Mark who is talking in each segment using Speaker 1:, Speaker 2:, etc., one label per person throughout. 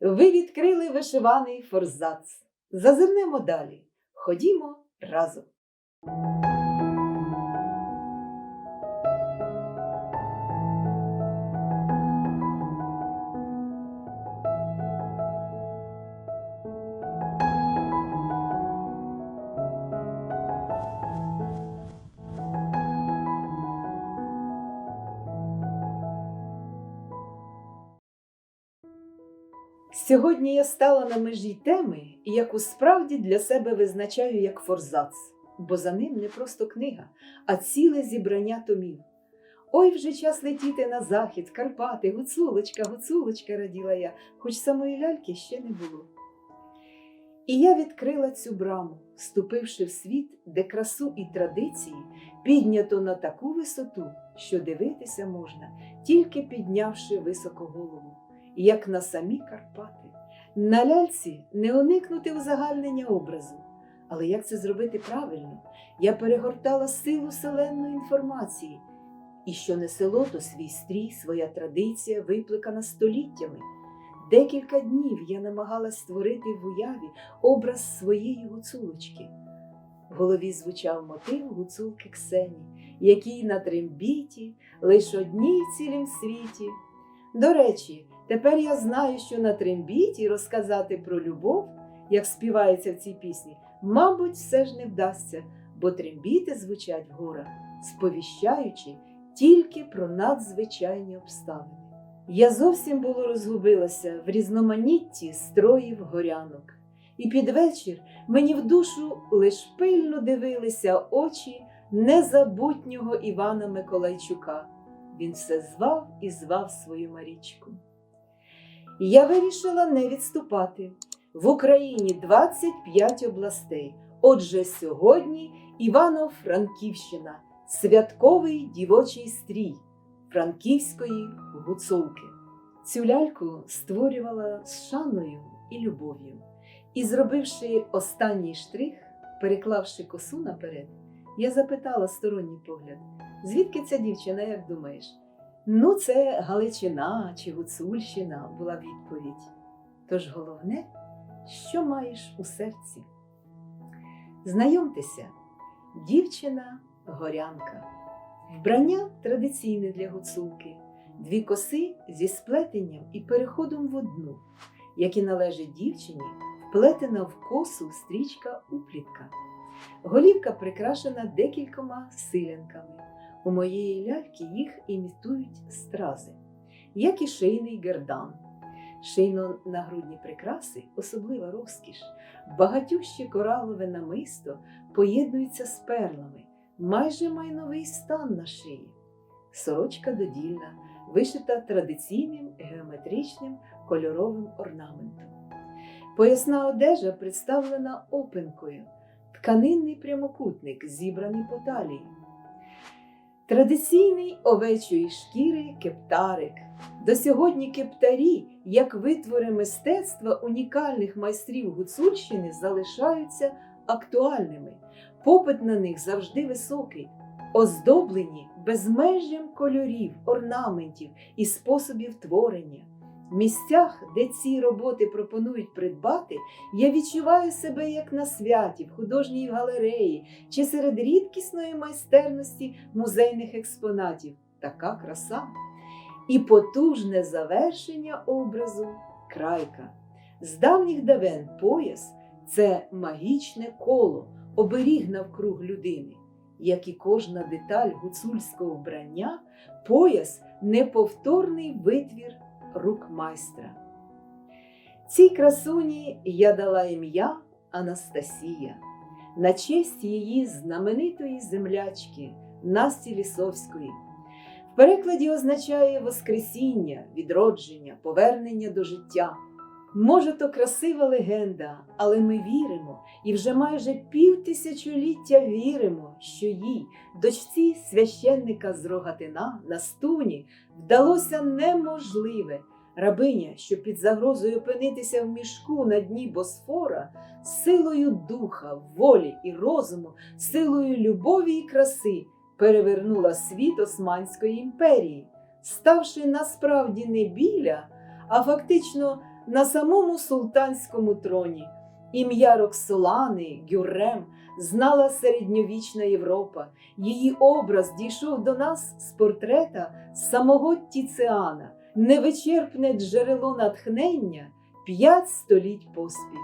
Speaker 1: Ви відкрили вишиваний форзац. Зазирнемо далі. Ходімо разом. Сьогодні я стала на межі теми, яку справді для себе визначаю як форзац, бо за ним не просто книга, а ціле зібрання томів. Ой, вже час летіти на захід, Карпати, гуцулочка, гуцулочка, раділа я, хоч самої ляльки ще не було. І я відкрила цю браму, вступивши в світ, де красу і традиції піднято на таку висоту, що дивитися можна, тільки піднявши високо голову як на самі Карпати. На ляльці не уникнути узагальнення образу. Але як це зробити правильно? Я перегортала силу селенної інформації. І що не село, то свій стрій, своя традиція, випликана століттями. Декілька днів я намагалась створити в уяві образ своєї гуцулочки. В голові звучав мотив гуцулки Ксені, якій на трембіті лиш одній цілім світі. До речі, Тепер я знаю, що на трембіті розказати про любов, як співається в цій пісні, мабуть, все ж не вдасться, бо трембіти звучать в горах, сповіщаючи тільки про надзвичайні обставини. Я зовсім було розгубилася в різноманітті строїв горянок, і під вечір мені в душу лиш пильно дивилися очі незабутнього Івана Миколайчука. Він все звав і звав свою Марічку. Я вирішила не відступати. В Україні 25 областей. Отже, сьогодні Івано-Франківщина, святковий дівочий стрій франківської гуцулки. Цю ляльку створювала з шаною і любов'ю. І, зробивши останній штрих, переклавши косу наперед, я запитала сторонній погляд: звідки ця дівчина, як думаєш? Ну, це Галичина чи Гуцульщина була відповідь. Тож головне, що маєш у серці. Знайомтеся, дівчина горянка. Вбрання традиційне для гуцулки, дві коси зі сплетенням і переходом в одну, які належать дівчині, вплетена в косу стрічка уплітка. Голівка прикрашена декількома силянками. У моєї ляльки їх імітують стрази, як і шийний гердан. Шийно-нагрудні прикраси особлива розкіш, багатюще коралове намисто поєднується з перлами, майже майновий стан на шиї. Сорочка додільна, вишита традиційним геометричним кольоровим орнаментом. Поясна одежа представлена опинкою, тканинний прямокутник, зібраний по талії. Традиційний овечої шкіри кептарик. До сьогодні кептарі, як витвори мистецтва унікальних майстрів Гуцульщини, залишаються актуальними. Попит на них завжди високий, оздоблені безмежжям кольорів, орнаментів і способів творення. В місцях, де ці роботи пропонують придбати, я відчуваю себе як на святі, в художній галереї чи серед рідкісної майстерності музейних експонатів. Така краса. І потужне завершення образу крайка. З давніх давен пояс це магічне коло, оберіг навкруг людини. Як і кожна деталь гуцульського вбрання, пояс неповторний витвір рук майстра. Цій красуні я дала ім'я Анастасія на честь її знаменитої землячки Насті Лісовської. В перекладі означає Воскресіння, відродження, повернення до життя. Може, то красива легенда, але ми віримо і вже майже півтисячоліття віримо, що їй, дочці священника з Рогатина на стуні, вдалося неможливе. Рабиня, що під загрозою опинитися в мішку на дні Босфора, силою духа, волі і розуму, силою любові і краси перевернула світ Османської імперії, ставши насправді не біля, а фактично на самому султанському троні. Ім'я Роксолани, Гюррем знала середньовічна Європа. Її образ дійшов до нас з портрета самого Тіціана, невичерпне джерело натхнення п'ять століть поспіль.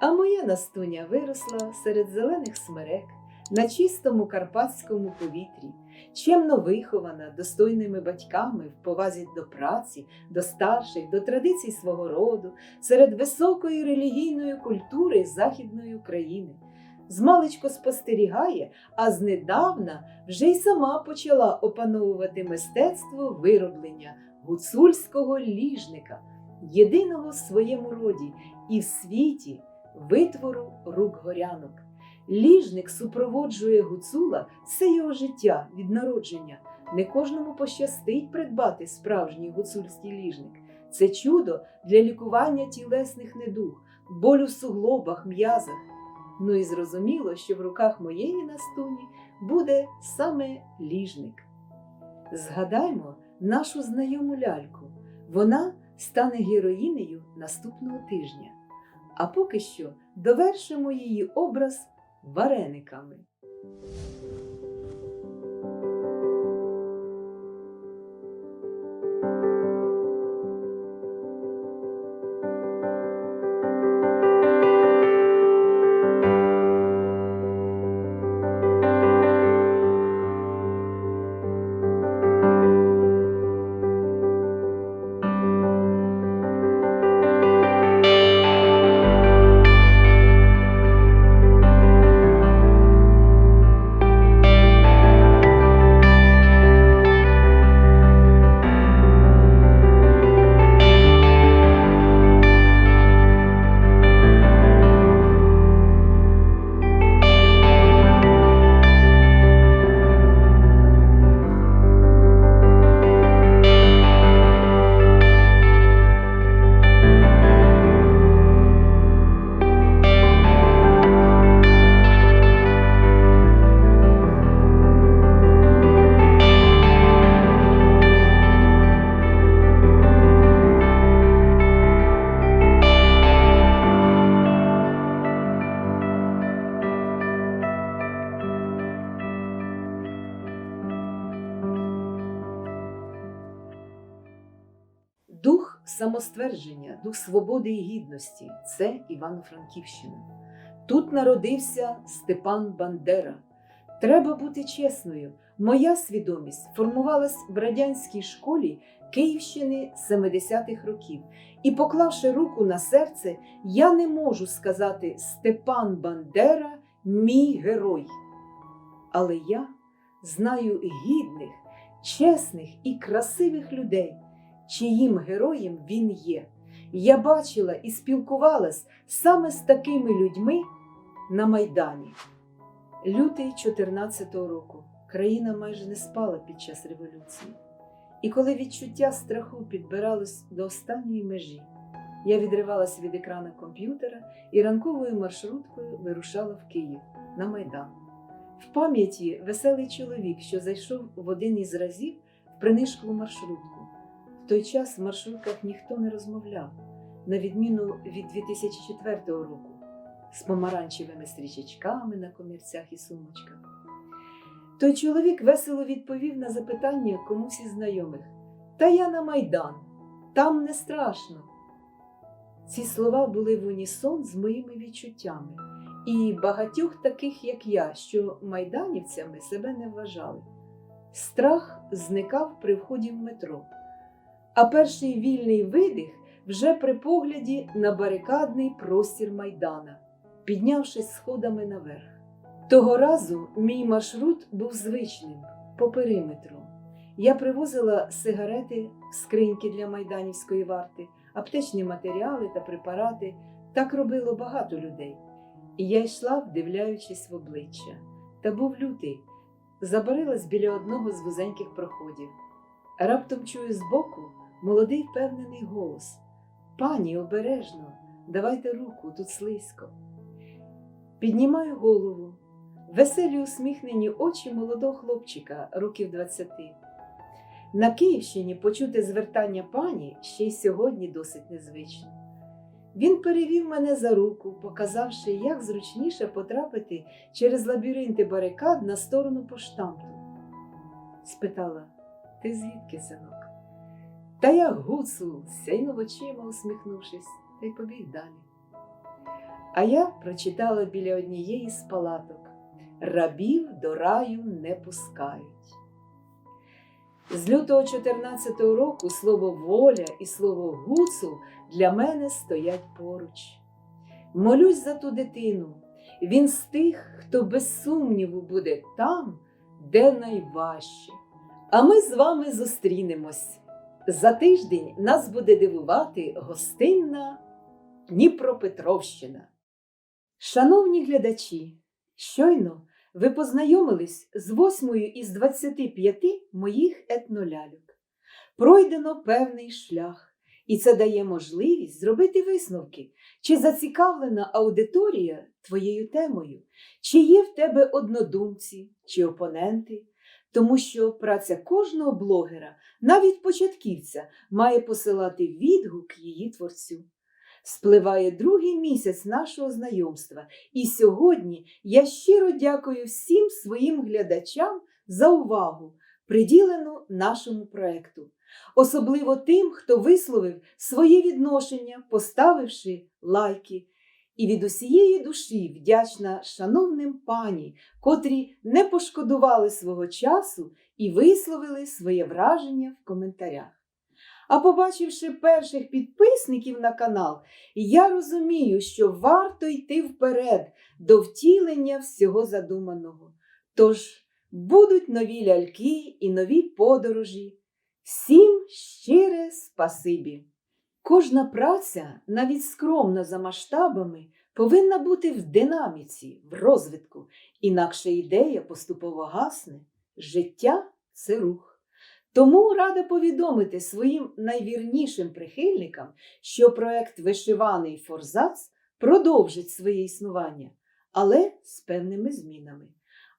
Speaker 1: А моя Настуня виросла серед зелених смерек на чистому карпатському повітрі, чемно вихована достойними батьками в повазі до праці, до старших, до традицій свого роду, серед високої релігійної культури Західної України. Змалечко спостерігає, а знедавна вже й сама почала опановувати мистецтво вироблення гуцульського ліжника, єдиного в своєму роді і в світі витвору рук горянок. Ліжник супроводжує гуцула все його життя від народження. Не кожному пощастить придбати справжній гуцульський ліжник. Це чудо для лікування тілесних недуг, болю в суглобах, м'язах. Ну і зрозуміло, що в руках моєї настуні буде саме ліжник. Згадаймо нашу знайому ляльку. Вона стане героїнею наступного тижня. А поки що довершимо її образ варениками. Самоствердження, дух свободи і гідності це Івано-Франківщина. Тут народився Степан Бандера. Треба бути чесною. Моя свідомість формувалась в радянській школі Київщини 70-х років. І, поклавши руку на серце, я не можу сказати Степан Бандера мій герой. Але я знаю гідних, чесних і красивих людей чиїм героєм він є. Я бачила і спілкувалась саме з такими людьми на Майдані. Лютий 14-го року країна майже не спала під час революції. І коли відчуття страху підбиралось до останньої межі, я відривалася від екрана комп'ютера і ранковою маршруткою вирушала в Київ на Майдан. В пам'яті веселий чоловік, що зайшов в один із разів в принишклу маршрутку. Той час в маршрутках ніхто не розмовляв, на відміну від 2004 року, з помаранчевими стрічечками на комірцях і сумочках. Той чоловік весело відповів на запитання комусь із знайомих: Та я на Майдан, там не страшно. Ці слова були в унісон з моїми відчуттями, і багатьох таких, як я, що майданівцями себе не вважали. Страх зникав при вході в метро, а перший вільний видих вже при погляді на барикадний простір Майдана, піднявшись сходами наверх. Того разу мій маршрут був звичним по периметру. Я привозила сигарети, скриньки для майданівської варти, аптечні матеріали та препарати. Так робило багато людей. І я йшла, вдивляючись в обличчя. Та був лютий, забарилась біля одного з вузеньких проходів. Раптом чую збоку молодий впевнений голос: Пані, обережно, давайте руку, тут слизько. Піднімаю голову, веселі усміхнені очі молодого хлопчика років двадцяти. На Київщині почути звертання пані ще й сьогодні досить незвично. Він перевів мене за руку, показавши, як зручніше потрапити через лабіринти барикад на сторону поштамту. Спитала: Ти звідки, синок? Та я гуцул, сяйнув очима, усміхнувшись, та й побіг далі. А я прочитала біля однієї з палаток рабів до раю не пускають. З лютого 14-го року слово воля і слово гуцул для мене стоять поруч. Молюсь за ту дитину. Він з тих, хто без сумніву буде там, де найважче. А ми з вами зустрінемось. За тиждень нас буде дивувати гостинна Дніпропетровщина. Шановні глядачі, щойно ви познайомились з восьмою із 25 моїх етноляльок. Пройдено певний шлях, і це дає можливість зробити висновки, чи зацікавлена аудиторія твоєю темою, чи є в тебе однодумці чи опоненти, тому що праця кожного блогера, навіть початківця, має посилати відгук її творцю. Спливає другий місяць нашого знайомства, і сьогодні я щиро дякую всім своїм глядачам за увагу, приділену нашому проекту, особливо тим, хто висловив своє відношення, поставивши лайки. І від усієї душі вдячна шановним пані, котрі не пошкодували свого часу і висловили своє враження в коментарях. А побачивши перших підписників на канал, я розумію, що варто йти вперед до втілення всього задуманого. Тож будуть нові ляльки і нові подорожі. Всім щире спасибі! Кожна праця, навіть скромна за масштабами, повинна бути в динаміці, в розвитку, інакше ідея поступово гасне. Життя це рух. Тому рада повідомити своїм найвірнішим прихильникам, що проект Вишиваний Форзац продовжить своє існування, але з певними змінами.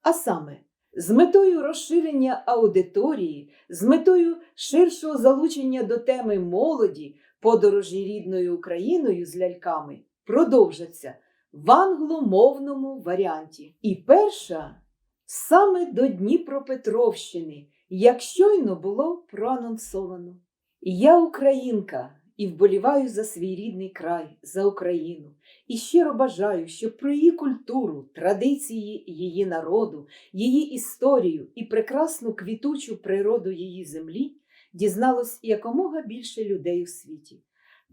Speaker 1: А саме, з метою розширення аудиторії, з метою ширшого залучення до теми молоді, подорожі рідною Україною з ляльками продовжаться в англомовному варіанті. І перша саме до Дніпропетровщини як щойно було проанонсовано. Я українка і вболіваю за свій рідний край, за Україну, і щиро бажаю, щоб про її культуру, традиції її народу, її історію і прекрасну квітучу природу її землі дізналось якомога більше людей у світі.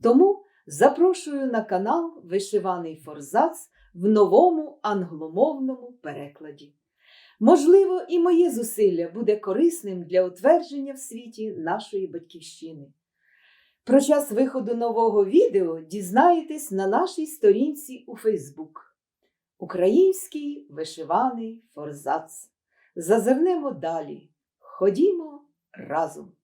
Speaker 1: Тому запрошую на канал Вишиваний Форзац в новому англомовному перекладі. Можливо, і моє зусилля буде корисним для утвердження в світі нашої батьківщини. Про час виходу нового відео дізнаєтесь на нашій сторінці у Фейсбук. Український вишиваний форзац. Зазирнемо далі. Ходімо разом!